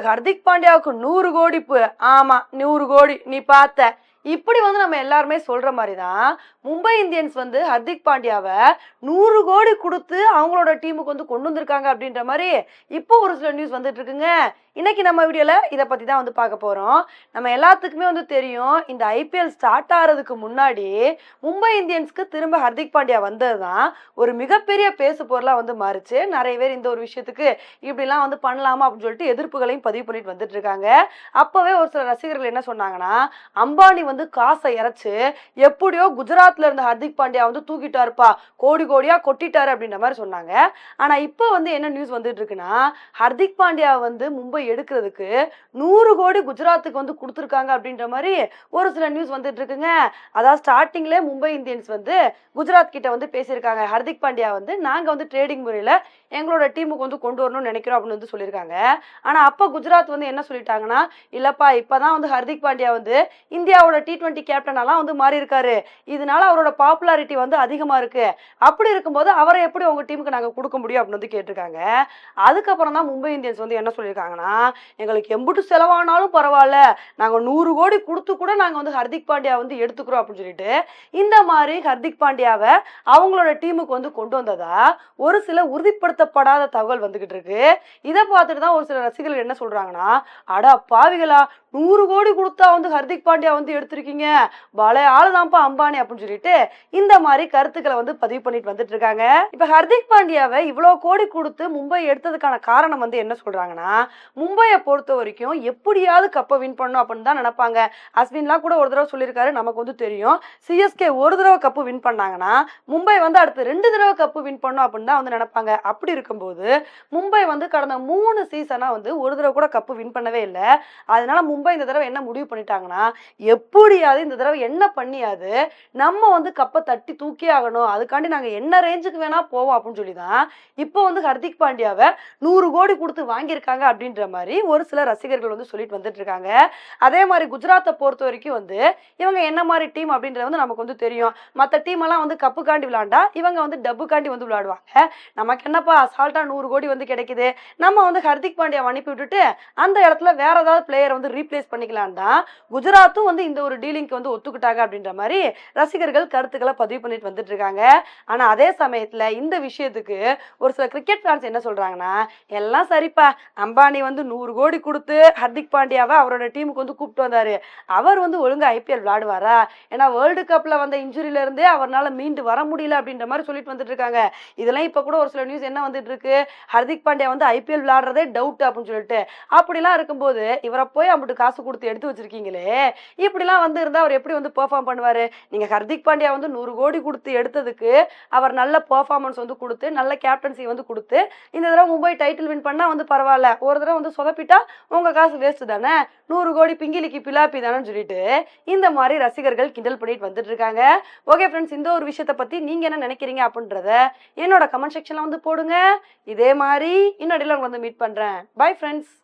ஹர்திக் பாண்டியாவுக்கு நூறு கோடிப்பு ஆமா நூறு கோடி. நீ பார்த்த இப்படி வந்து நம்ம எல்லாருமே சொல்ற மாதிரி தான் மும்பை இந்தியன்ஸ் வந்து ஹர்திக் பாண்டியாவை நூறு கோடி கொடுத்து அவங்களோட டீமுக்கு வந்து கொண்டு வந்திருக்காங்க அப்படின்ற மாதிரி இப்போ ஒரு சில நியூஸ் வந்துட்டு இருக்குங்க. இன்னைக்கு நம்ம வீடியோல இதை பத்தி தான் வந்து பார்க்க போறோம். நம்ம எல்லாத்துக்குமே வந்து தெரியும் இந்த ஐபிஎல் ஸ்டார்ட் ஆகிறதுக்கு முன்னாடி மும்பை இந்தியன்ஸ்க்கு திரும்ப ஹர்திக் பாண்டியா வந்தது தான் ஒரு மிகப்பெரிய பேசு பொருளாக வந்து மாறுச்சு. நிறைய பேர் இந்த ஒரு விஷயத்துக்கு இப்படிலாம் வந்து பண்ணலாமா அப்படின்னு சொல்லிட்டு எதிர்ப்புகளையும் பதிவு பண்ணிட்டு வந்துட்டு இருக்காங்க. அப்பவே ஒரு சில ரசிகர்கள் என்ன சொன்னாங்கன்னா அம்பானி வந்து வந்து காசை இறைச்சு எப்படியோ குஜராத்ல இருந்த ஹர்திக் பாண்டியா வந்து தூக்கிட்டாருப்பா கோடி கோடியா கொட்டிட்டாரு அப்படின்ற மாதிரி சொன்னாங்க. ஆனா இப்போ வந்து என்ன நியூஸ் வந்துட்டு இருக்குன்னா ஹர்திக் பாண்டியா வந்து மும்பை எடுக்கிறதுக்கு நூறு கோடி குஜராத்துக்கு வந்து கொடுத்துருக்காங்க அப்படின்ற மாதிரி ஒரு சில நியூஸ் வந்துட்டு இருக்குங்க. அதாவது ஸ்டார்டிங்ல மும்பை இந்தியன்ஸ் வந்து குஜராத் கிட்ட வந்து பேசியிருக்காங்க. ஹர்திக் பாண்டியா வந்து நாங்க வந்து ட்ரேடிங் முறையில எங்களோட டீமுக்கு வந்து கொண்டு வரணும்னு நினைக்கிறோம் அப்படின்னு வந்து சொல்லியிருக்காங்க. ஆனா அப்ப குஜராத் வந்து என்ன சொல்லிட்டாங்கன்னா இல்லப்பா இப்பதான் வந்து ஹர்திக் பாண்டியா வந்து இந்தியாவோட டி டுவெண்ட்டி கேப்டனெல்லாம் வந்து மாறி இருக்காரு. இதனால அவரோட பாப்புலாரிட்டி வந்து அதிகமாக இருக்கு. அப்படி இருக்கும்போது அவரை எப்படி உங்கள் டீமுக்கு நாங்கள் கொடுக்க முடியும் அப்படின்னு வந்து கேட்டிருக்காங்க. அதுக்கப்புறம் தான் மும்பை இந்தியன்ஸ் வந்து என்ன சொல்லியிருக்காங்கன்னா எங்களுக்கு எம்புட்டு செலவானாலும் பரவாயில்ல. நாங்கள் நூறு கோடி கொடுத்து கூட நாங்கள் வந்து ஹர்திக் பாண்டியா வந்து எடுத்துக்கிறோம் அப்படின்னு சொல்லிட்டு இந்த மாதிரி ஹர்திக் பாண்டியாவை அவங்களோட டீமுக்கு வந்து கொண்டு வந்ததா ஒரு சில உறுதிப்படுத்தப்படாத தகவல் வந்துகிட்டு இருக்கு. இதை பார்த்துட்டு தான் ஒரு சில ரசிகர்கள் என்ன சொல்றாங்கன்னா அடா பாவிகளா நூறு கோடி கொடுத்தா வந்து ஹர்திக் பாண்டியா வந்து எடுத்து வச்சிருக்கீங்க பல ஆளுதான்ப்பா அம்பானி அப்படின்னு சொல்லிட்டு இந்த மாதிரி கருத்துக்களை வந்து பதிவு பண்ணிட்டு வந்துட்டு இருக்காங்க இப்ப ஹர்திக் பாண்டியாவை இவ்வளவு கோடி கொடுத்து மும்பை எடுத்ததுக்கான காரணம் வந்து என்ன சொல்றாங்கன்னா மும்பையை பொறுத்த வரைக்கும் எப்படியாவது கப்பை வின் பண்ணணும் அப்படின்னு தான் நினைப்பாங்க. அஸ்வின்லாம் கூட ஒரு தடவை சொல்லியிருக்காரு நமக்கு வந்து தெரியும். சிஎஸ்கே ஒரு தடவை கப்பு வின் பண்ணாங்கன்னா மும்பை வந்து அடுத்து ரெண்டு தடவை கப்பு வின் பண்ணும் அப்படின்னு தான் வந்து நினைப்பாங்க. அப்படி இருக்கும்போது மும்பை வந்து கடந்த மூணு சீசனா வந்து ஒரு தடவை கூட கப்பு வின் பண்ணவே இல்லை. அதனால மும்பை இந்த தடவை என்ன முடிவு பண்ணிட்டாங்கன்னா எப்படியாவது இந்த தடவை என்ன பண்ணியாது? நம்ம வந்து கப்பை தட்டி தூக்கி ஆகணும். அதுக்காண்டி நாங்கள் என்ன ரேஞ்சுக்கு வேணா போவோம் அப்படின்னு சொல்லி தான் இப்போ வந்து ஹர்திக் பாண்டியாவை நூறு கோடி கொடுத்து வாங்கியிருக்காங்க அப்படின்ற மாதிரி ஒரு சில ரசிகர்கள் வந்து சொல்லிட்டு வந்துட்டு இருக்காங்க. அதே மாதிரி குஜராத்தை பொறுத்த வரைக்கும் வந்து இவங்க என்ன மாதிரி டீம் அப்படின்றது வந்து நமக்கு வந்து தெரியும். மற்ற டீம் எல்லாம் வந்து கப்புக்காண்டி விளாண்டா இவங்க வந்து டப்புக்காண்டி வந்து விளையாடுவாங்க. நமக்கு என்னப்பா அசால்ட்டாக நூறு கோடி வந்து கிடைக்குது? நம்ம வந்து ஹர்திக் பாண்டியா அனுப்பி விட்டுட்டு அந்த இடத்துல வேற ஏதாவது பிளேயர் வந்து ரீப்ளேஸ் பண்ணிக்கலாம் தான் குஜராத்தும் வந்து இந்த ஒரு டீலிங்க்கு வந்து ஒத்துக்கிட்டாங்க அப்படின்ற மாதிரி ரசிகர்கள் கருத்துக்களை பதிவு பண்ணிட்டு வந்துட்டு இருக்காங்க ஆனா அதே சமயத்துல இந்த விஷயத்துக்கு ஒரு சில கிரிக்கெட் ஃபேன்ஸ் என்ன சொல்றாங்கன்னா எல்லாம் சரிப்பா. அம்பானி வந்து நூறு கோடி கொடுத்து ஹர்திக் பாண்டியாவை அவரோட டீமுக்கு வந்து கூப்பிட்டு வந்தாரு. அவர் வந்து ஒழுங்கா ஐபிஎல் விளையாடுவாரா? ஏன்னா வேர்ல்டு கப்ல வந்த இன்ஜுரியில இருந்தே அவரால் மீண்டு வர முடியல அப்படின்ற மாதிரி சொல்லிட்டு வந்துட்டு இருக்காங்க இதெல்லாம் இப்ப கூட ஒரு சில நியூஸ் என்ன வந்துட்டு இருக்கு ஹர்திக் பாண்டியா வந்து ஐபிஎல் விளையாடுறதே டவுட் அப்படின்னு சொல்லிட்டு. அப்படிலாம் இருக்கும்போது இவரை போய் அம்பிட்டு காசு கொடுத்து எடுத்து வச்சிருக்கீங்களே. இப்படிலாம் வந்து இருந்தால் அவர் எப்படி வந்து பெர்ஃபார்ம் பண்ணுவார்? நீங்கள் ஹர்திக் பாண்டியா வந்து நூறு கோடி கொடுத்து எடுத்ததுக்கு அவர் நல்ல பெர்ஃபார்மன்ஸ் வந்து கொடுத்து நல்ல கேப்டன்சி வந்து கொடுத்து இந்த தடவை மும்பை டைட்டில் வின் பண்ணால் வந்து பரவாயில்ல. ஒரு தடவை வந்து சொதப்பிட்டா உங்கள் காசு வேஸ்ட்டு தானே? நூறு கோடி பிங்கிலிக்கு பிலாப்பி தானேன்னு சொல்லிட்டு இந்த மாதிரி ரசிகர்கள் கிண்டல் பண்ணிட்டு வந்துட்டு இருக்காங்க. ஓகே ஃப்ரெண்ட்ஸ் இந்த ஒரு விஷயத்தை பற்றி நீங்கள் என்ன நினைக்கிறீங்க அப்படின்றத என்னோட கமெண்ட் செக்ஷனில் வந்து போடுங்க. இதே மாதிரி இன்னொடையில் உங்களை வந்து மீட் பண்ணுறேன் பை ஃப்ரெண்ட்ஸ்